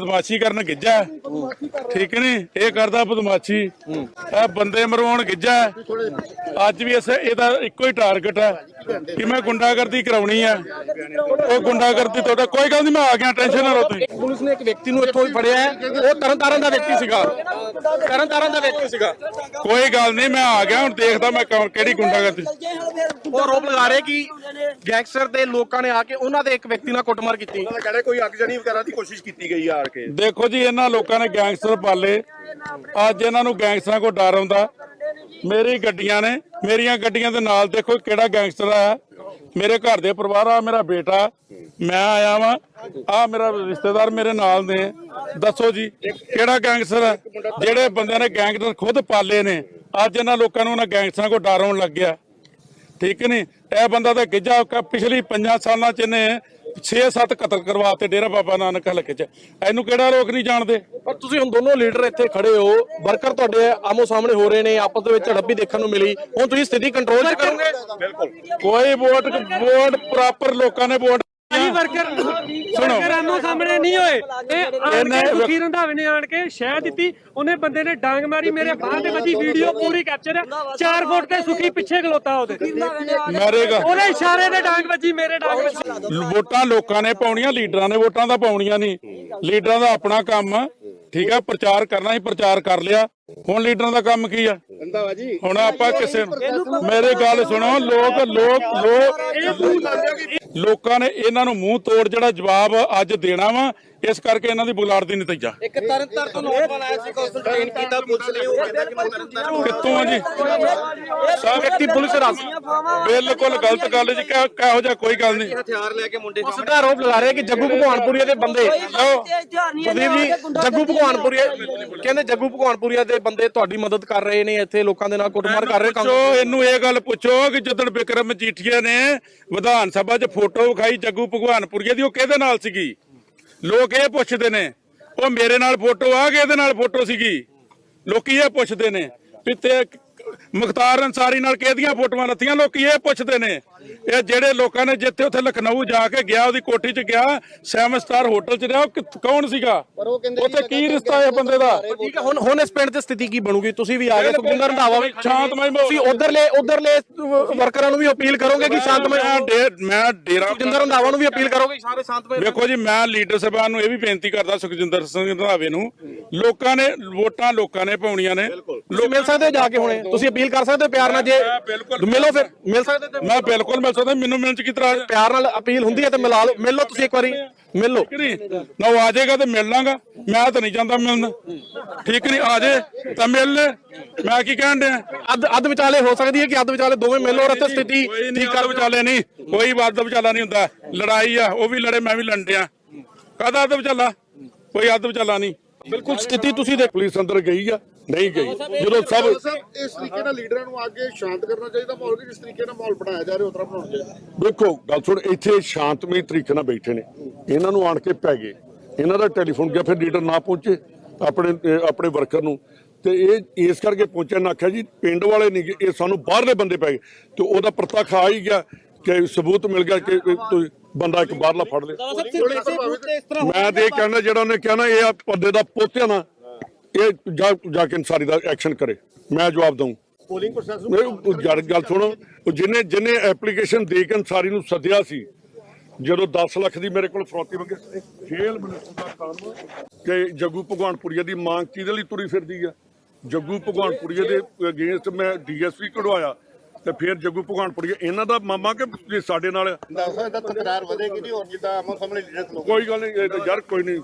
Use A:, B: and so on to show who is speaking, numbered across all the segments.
A: ਬਦਮਾਸ਼ੀ ਕਰਨ ਗਿੱਜਾ ਹੈ। ਠੀਕ ਨਹੀਂ ਇਹ ਕਰਦਾ ਬਦਮਾਸ਼ੀ। ਇਹ ਬੰਦੇ ਮਰਵਾਉਣ ਗਿੱਜਾ ਹੈ। ਅੱਜ ਵੀ ਇਸ ਇਹਦਾ ਇੱਕੋ ਹੀ ਟਾਰਗੇਟ ਹੈ ਕਿ ਮੈਂ ਗੁੰਡਾਗਰਦੀ ਕਰਾਉਣੀ ਹੈ। ਉਹ ਗੁੰਡਾਗਰਦੀ ਤੁਹਾਡਾ ਕੋਈ ਗੱਲ ਨਹੀਂ ਮੈਂ ਆ ਗਿਆ ਟੈਨਸ਼ਨ ਨਾ ਲਓ ਤੁਸੀਂ।
B: ਪੁਲਿਸ ਨੇ ਇੱਕ ਵਿਅਕਤੀ ਨੂੰ ਇੱਥੋਂ ਹੀ ਫੜਿਆ ਹੈ। ਉਹ ਤਰਨਤਾਰਨ ਦਾ ਵਿਅਕਤੀ ਸੀਗਾ। ਤਰਨਤਾਰਨ ਦਾ ਵਿਅਕਤੀ ਸੀਗਾ।
A: ਕੋਈ ਗੱਲ ਨਹੀਂ ਮੈਂ ਆ ਗਿਆ ਹੁਣ ਦੇਖਦਾ ਮੈਂ ਕੌਣ- ਕਿਹੜੀ ਗੁੰਡਾਗਰਦੀ।
B: ਉਹ ਆਰੋਪ ਲਗਾ ਰਹੇ ਕਿ ਗੈਂਗਸਟਰ ਦੇ ਲੋਕਾਂ ਨੇ ਆ ਕੇ ਉਹਨਾਂ ਦੇ ਇੱਕ ਵਿਅਕਤੀ ਨਾਲ ਕੁੱਟਮਾਰ ਕੀਤੀ।
C: ਉਹਨਾਂ ਦਾ ਕਹਿੰਦੇ ਕੋਈ ਅੱਗਜਣੀ ਵਗੈਰਾ ਦੀ ਕੋਸ਼ਿਸ਼ ਕੀਤੀ ਗਈ ਆ ਆੜ
A: ਦੇਖੋ ਜੀ, ਇਹਨਾਂ ਲੋਕਾਂ ਨੇ ਗੈਂਗਸਟਰ ਪਾਲੇ। ਅੱਜ ਇਹਨਾਂ ਨੂੰ ਗੈਂਗਸਟਰਾਂ ਕੋ ਡਰ ਆਉਂਦਾ। ਮੇਰੀ ਗੱਡੀਆਂ ਨੇ, ਮੇਰੀਆਂ ਗੱਡੀਆਂ ਦੇ ਨਾਲ ਦੇਖੋ ਕਿਹੜਾ ਗੈਂਗਸਟਰ ਆ ਮੇਰੇ ਘਰ ਦੇ ਪਰਿਵਾਰ ਆ, ਮੇਰਾ ਬੇਟਾ, ਮੈਂ ਆਇਆ ਵਾਂ। ਆ ਮੇਰਾ ਰਿਸ਼ਤੇਦਾਰ ਮੇਰੇ ਨਾਲ ਨੇ। ਦੱਸੋ ਜੀ, ਕਿਹੜਾ ਗੈਂਗਸਟਰ ਆ? ਜਿਹੜੇ ਬੰਦਿਆਂ ਨੇ ਗੈਂਗਸਟਰ ਖੁਦ ਪਾਲੇ ਨੇ। ਅੱਜ ਇਹਨਾਂ ਲੋਕਾਂ ਨੂੰ ਉਹਨਾਂ ਗੈਂਗਸਟਰਾਂ ਕੋ ਡਰ ਆਉਣ ਲੱਗ ਗਿਆ। ਠੀਕ ਨਹੀਂ? ਇਹ ਬੰਦਾ ਤਾਂ ਗਿੱਜਾ ਪਿਛਲੀ 5 ਸਾਲਾਂ ਚ ਇਹਨੇ 6-7 ਕਤਲ ਕਰਵਾਤੇ ਡੇਰਾ ਬਾਬਾ ਨਾਨਕ ਹਲਕੇ ਚ। ਇਹਨੂੰ ਕਿਹੜਾ ਲੋਕ ਨਹੀਂ ਜਾਣਦੇ?
B: ਪਰ ਤੁਸੀਂ ਹੁਣ ਦੋਨੋਂ ਲੀਡਰ ਇੱਥੇ ਖੜੇ ਹੋ। ਵਰਕਰ ਤੁਹਾਡੇ ਆਮੋ ਸਾਹਮਣੇ ਹੋ ਰਹੇ ਨੇ ਆਪਸ ਦੇ ਵਿੱਚ ਝੜਪ ਦੇਖਣ ਨੂੰ ਮਿਲੀ। ਹੁਣ ਤੁਸੀਂ ਸਥਿਤੀ ਕੰਟਰੋਲ 'ਚ ਕਰੋਗੇ?
C: ਬਿਲਕੁਲ।
A: ਕੋਈ ਵੋਟ ਵੋਟ ਪ੍ਰੋਪਰ ਲੋਕਾਂ ਨੇ ਵੋਟ
D: ਵਰਕਰ ਵਰਕਰ ਆਮੋ ਸਾਹਮਣੇ ਨਹੀਂ ਹੋਏ। ਇਹ ਆਣ ਕੇ ਸੁਖੀ ਰੰਧਾਵੇ ਨੇ ਆਣ ਕੇ ਸ਼ਹਿ ਦਿੱਤੀ। ਉਹਨੇ ਬੰਦੇ ਨੇ ਡਾਂਗ ਮਾਰੀ ਮੇਰੇ ਬਾਹ ਤੇ ਵੱਜੀ ਵੀਡੀਓ ਪੂਰੀ ਕੈਪਚਰ ਹੈ 4 ਫੁੱਟ ਤੇ ਸੁਖੀ ਪਿੱਛੇ ਖਲੋਤਾ ਉਹਦੇ।
A: ਮਾਰੇਗਾ
D: ਉਹਦੇ ਇਸ਼ਾਰੇ ਤੇ ਡਾਂਗ ਵੱਜੀ ਮੇਰੇ ਡਾਂਗ ਵੱਜੀ।
A: ਵੋਟਾਂ ਲੋਕਾਂ ਨੇ ਪਾਉਣੀਆਂ ਲੀਡਰਾਂ ਨੇ ਵੋਟਾਂ ਦਾ ਪਾਉਣੀਆਂ ਨਹੀਂ। ਲੀਡਰਾਂ ਦਾ ਆਪਣਾ ਕੰਮ ਆ, ਠੀਕ ਆ ਪ੍ਰਚਾਰ ਕਰਨਾ ਹੀ ਪ੍ਰਚਾਰ ਕਰ ਲਿਆ। ਹੁਣ ਲੀਡਰਾਂ ਦਾ ਕੰਮ ਕੀ ਆ?
C: ਰੰਧਾਵਾ ਜੀ।
A: ਹੁਣ ਆਪਾਂ ਕਿਸੇ ਨੂੰ ਮੇਰੀ ਗੱਲ ਸੁਣੋ ਲੋਕ ਲੋਕ ਲੋਕ ਲੋਕਾਂ ਨੇ ਇਹਨਾਂ ਨੂੰ ਮੂੰਹ ਤੋੜ ਜਿਹੜਾ ਜਵਾਬ ਅੱਜ ਦੇਣਾ ਵਾ ਇਸ ਕਰਕੇ ਇਹਨਾਂ ਦੀ ਬੁਲਾੜ ਦੀ ਨਤੀਜਾ
B: ਇੱਕ ਤਰਨਤਾਰਨ ਤੋਂ ਨੌਜਵਾਨ ਆਇਆ ਸੀ ਕੌਂਸਲ ਟ੍ਰੇਨ ਕੀਤਾ ਪੁਲਿਸ ਨੇ ਉਹ ਕਹਿੰਦਾ ਕਿ ਮੈਂ ਤਰਨਤਾਰਨ
A: ਕਿੱਥੋਂ ਆ ਜੀ?
B: ਸਭ ਵਿਅਕਤੀ ਪੁਲਿਸ ਰਾਸ
A: ਬਿਲਕੁਲ ਗਲਤ ਗੱਲ ਜੀ ਕਿਹੋ ਕਿਹੋ ਜਿਹਾ ਕੋਈ ਗੱਲ ਨਹੀਂ।
B: ਹਥਿਆਰ ਲੈ ਕੇ ਮੁੰਡੇ ਸਿੱਧਾ ਆਰੋਪ ਲਗਾ ਰਹੇ ਕਿ ਜੱਗੂ ਭਗਵਾਨਪੁਰੀਆ ਦੇ ਬੰਦੇ ਕੁਲਦੀਪ ਜੀ ਜੱਗੂ ਭਗਵਾਨਪੁਰੀਆ ਕਹਿੰਦੇ ਜੱਗੂ ਭਗਵਾਨਪੁਰੀਆ ਦੇ ਬੰਦੇ ਤੁਹਾਡੀ ਮਦਦ ਕਰ ਰਹੇ ਨੇ ਇੱਥੇ ਲੋਕਾਂ ਦੇ ਨਾਲ ਕੁੱਟਮਾਰ ਕਰ ਰਹੇ
A: ਪੁੱਛੋ ਇਹਨੂੰ ਇਹ ਗੱਲ ਪੁੱਛੋ ਕਿ ਜਦੋਂ ਵਿਕਰਮ ਮਜੀਠੀਆ ਨੇ ਵਿਧਾਨ ਸਭਾ 'ਚ ਫੋਟੋ ਵਿਖਾਈ ਜੱਗੂ ਭਗਵਾਨਪੁਰੀਆ ਦੀ ਉਹ ਕਿਹਦੇ ਨਾਲ ਸੀਗੀ? ਲੋਕ ਇਹ ਪੁੱਛਦੇ ਨੇ, ਉਹ ਮੇਰੇ ਨਾਲ ਫੋਟੋ ਆ ਕਿ ਇਹਦੇ ਨਾਲ ਫੋਟੋ ਸੀਗੀ? ਲੋਕੀ ਇਹ ਪੁੱਛਦੇ ਨੇ ਵੀ ਤੇ ਮੁਖਤਾਰ ਅੰਸਾਰੀ ਨਾਲ ਕਿਹਦੀਆਂ ਫੋਟੋਆਂ ਲੱਥੀਆਂ ਲੋਕੀ ਇਹ ਪੁੱਛਦੇ ਨੇ। ਇਹ ਜਿਹੜੇ ਲੋਕਾਂ ਨੇ ਜਿੱਥੇ ਉੱਥੇ ਲਖਨਊ ਜਾ ਕੇ ਗਿਆ ਉਹਦੀ ਕੋਠੀ 'ਚ ਗਿਆ ਸੈਵਨ ਸਟਾਰ ਹੋਟਲ 'ਚ ਰਿਹਾ ਉਹ ਕੌਣ ਸੀਗਾ? ਉੱਥੇ ਕੀ ਰਿਸ਼ਤਾ ਹੈ ਬੰਦੇ ਦਾ?
B: ਠੀਕ ਹੈ ਹੁਣ ਹੁਣ ਇਸ ਪਿੰਡ ਦੀ ਸਥਿਤੀ ਕੀ ਬਣੂਗੀ? ਤੁਸੀਂ ਵੀ ਆ ਗਏ ਸੁਖਿੰਦਰ ਰੰਧਾਵਾ ਵੀ
A: ਸ਼ਾਂਤਮਈ ਮਾਹੌਲ।
B: ਤੁਸੀਂ ਉਧਰਲੇ ਉਧਰਲੇ ਵਰਕਰਾਂ ਨੂੰ ਵੀ ਅਪੀਲ ਕਰੋਗੇ ਕਿ ਸ਼ਾਂਤਮਈ
A: ਮੈਂ ਡੇ- ਮੈਂ ਡੇਰਾ
B: ਸੁਖਿੰਦਰ ਰੰਧਾਵਾ ਨੂੰ ਵੀ ਅਪੀਲ ਕਰੋਗੇ ਕਿ ਸਾਰੇ ਸ਼ਾਂਤਮਈ
A: ਵੇਖੋ ਜੀ ਮੈਂ ਲੀਡਰ ਸਾਹਿਬਾਨ ਨੂੰ ਇਹ ਵੀ ਬੇਨਤੀ ਕਰਦਾ ਸੁਖਜਿੰਦਰ ਸਿੰਘ ਰੰਧਾਵੇ ਨੂੰ ਲੋਕਾਂ ਨੇ ਵੋਟਾਂ ਲੋਕਾਂ ਨੇ ਪਾਉਣੀਆਂ ਨੇ।
B: ਤੁਸੀਂ ਮਿਲ ਸਕਦੇ ਹੋ ਜਾ ਕੇ ਹੁਣੇ। ਤੁਸੀਂ ਅਪੀਲ ਕਰ ਸਕਦੇ ਹੋ ਪਿਆਰ ਨਾਲ ਜੇ। ਮਿਲੋ ਫਿਰ ਮਿਲ ਸਕਦੇ ਤੇ
A: ਮੈਂ ਬਿਲਕੁਲ ਮਿਲ ਸਕਦਾ ਮੈਨੂੰ ਮਿਲਣ ਚ ਕੀ ਤਰ੍ਹਾਂ
B: ਪਿਆਰ ਨਾਲ ਅਪੀਲ ਹੁੰਦੀ ਹੈ ਤੇ ਮਿਲਾ ਲਓ। ਮਿਲ ਲਓ ਤੁਸੀਂ ਇੱਕ ਵਾਰੀ। ਮਿਲ ਲਓ।
A: ਨਾ ਉਹ ਆ ਜਾਏਗਾ ਤੇ ਮਿਲ ਲਾਂਗਾ। ਮੈਂ ਤਾਂ ਨਹੀਂ ਜਾਂਦਾ ਮਿਲਣ। ਠੀਕ ਨਹੀਂ? ਆ ਜੇ ਤਾਂ ਮਿਲ ਲੈ। ਮੈਂ ਕੀ ਕਹਿਣ ਡਿਆ?
B: ਅੱਧ ਅੱਧ ਵਿਚਾਲੇ ਹੋ ਸਕਦੀ ਹੈ ਕਿ ਅੱਧ ਵਿਚਾਲੇ ਦੋਵੇਂ ਮਿਲ ਔਰ ਇੱਥੇ ਸਥਿਤੀ
A: ਕੋਈ ਨਹੀਂ ਕਰ ਵਿਚਾਲੇ ਨਹੀਂ। ਕੋਈ ਵਾਦ ਵਿਚਾਲਾ ਨਹੀਂ ਹੁੰਦਾ। ਲੜਾਈ ਆ ਉਹ ਵੀ ਲੜੇ ਮੈਂ ਵੀ ਲੰਡਿਆ ਕਾਹਦਾ ਅੱਧ ਵਿਚਾਲਾ? ਕੋਈ ਅੱਧ ਵਿਚਾਲਾ ਨਹੀਂ।
B: ਬਿਲਕੁਲ ਸਥਿਤੀ ਤੁਸੀਂ ਦੇਖ
E: ਪੁਲਿਸ ਅੰਦਰ ਗਈ ਆ। ਨਹੀਂ ਗਈ। ਜਦੋਂ ਸਭ
C: ਸਾਹਿਬ ਇਸ ਤਰੀਕੇ ਨਾਲ ਲੀਡਰਾਂ ਨੂੰ ਅੱਗੇ ਸ਼ਾਂਤ ਕਰਨਾ ਚਾਹੀਦਾ ਮਾਹੌਲ ਕਿ ਜਿਸ ਤਰੀਕੇ ਨਾਲ ਮਾਹੌਲ ਬਣਾਇਆ ਜਾ ਰਿਹਾ ਉਸ ਤਰ੍ਹਾਂ ਬਣਾਉਣਾ ਚਾਹੀਦਾ।
E: ਵੇਖੋ ਗੱਲ ਸੁਣ ਇੱਥੇ ਸ਼ਾਂਤਮਈ ਤਰੀਕੇ ਨਾਲ ਬੈਠੇ ਨੇ। ਇਹਨਾਂ ਨੂੰ ਆਣ ਕੇ ਪੈ ਗਏ। ਇਹਨਾਂ ਦਾ ਟੈਲੀਫੋਨ ਗਿਆ ਫਿਰ ਲੀਡਰ ਨਾ ਪਹੁੰਚੇ ਆਪਣੇ ਆਪਣੇ ਵਰਕਰ ਨੂੰ। ਤੇ ਇਹ ਇਸ ਕਰਕੇ ਪਹੁੰਚਿਆ ਨਾ ਆਖਿਆ ਜੀ ਪਿੰਡ ਵਾਲੇ ਨਹੀਂ ਇਹ ਸਾਨੂੰ ਬਾਹਰਲੇ ਬੰਦੇ ਪੈ ਗਏ। ਤੇ ਉਹਦਾ ਪ੍ਰਤੱਖ ਆ ਹੀ ਗਿਆ ਕਿ ਸਬੂਤ ਮਿਲ ਗਿਆ ਕਿ ਬੰਦਾ ਇੱਕ ਬਾਹਰਲਾ ਫੜ ਲਿਆ। ਮੈਂ ਤੇ ਇਹ ਕਹਿਣਾ ਜਿਹੜਾ ਉਹਨੇ ਕਹਿਣਾ ਇਹ ਆ ਪੱਦੇ ਦਾ ਪੋਤਿਆ ਨਾ ਇਹ ਜਾ ਜਾ ਕੇ ਇਨਸਾਰੀ ਦਾ ਐਕਸ਼ਨ ਕਰੇ। ਮੈਂ ਜਵਾਬ ਦਊਂ।
C: ਪੋਲਿੰਗ ਪ੍ਰੋਸੈਸ ਨੂੰ
E: ਗੱਲ ਸੁਣੋ। ਉਹ ਜਿਹਨੇ ਜਿਹਨੇ ਐਪਲੀਕੇਸ਼ਨ ਦੇ ਕੇ ਅਨਸਾਰੀ ਨੂੰ ਸੱਦਿਆ ਸੀ ਜਦੋਂ 10 ਲੱਖ ਦੀ ਮੇਰੇ ਕੋਲ ਫਰੌਤੀ ਮੰਗੇ ਖੇਲ ਮਿਨਿਸਟਰ ਦਾ ਕੰਮ ਕਿ ਜੱਗੂ ਭਗਵਾਨਪੁਰੀਆ ਦੀ ਮੰਗ ਕਿਹਦੇ ਲਈ ਤੁਰੀ ਫਿਰਦੀ ਆ ਜੱਗੂ ਭਗਵਾਨਪੁਰੀਆ ਦੇ ਅਗੇਂਸਟ ਮੈਂ ਡੀਐਸਪੀ ਕਢਵਾਇਆ। ਤੇ ਫਿਰ ਜੱਗੂ ਭਗਵਾਨਪੁਰੀਆ ਇਹਨਾਂ ਦਾ ਮਾਮਾ ਕਿ ਜੇ ਸਾਡੇ ਨਾਲ?
C: ਦੱਸੋ ਇਹਦਾ ਤਕਰਾਰ ਵਧੇਗੀ ਨਹੀਂ ਹੋਰ ਜਿੱਦਾਂ ਆਮੋ ਸਾਹਮਣੇ ਲੀਡਰ
E: ਕੋਈ ਗੱਲ ਨਹੀਂ ਇਹ ਤਾਂ ਯਾਰ ਕੋਈ ਨਹੀਂ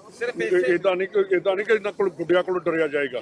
E: ਇਦਾਂ ਨਹੀਂ ਇਦਾਂ ਨਹੀਂ ਕਿ ਇਹਨਾਂ ਕੋਲ ਗੁੱਡਿਆਂ ਕੋਲ ਡਰਿਆ ਜਾਏਗਾ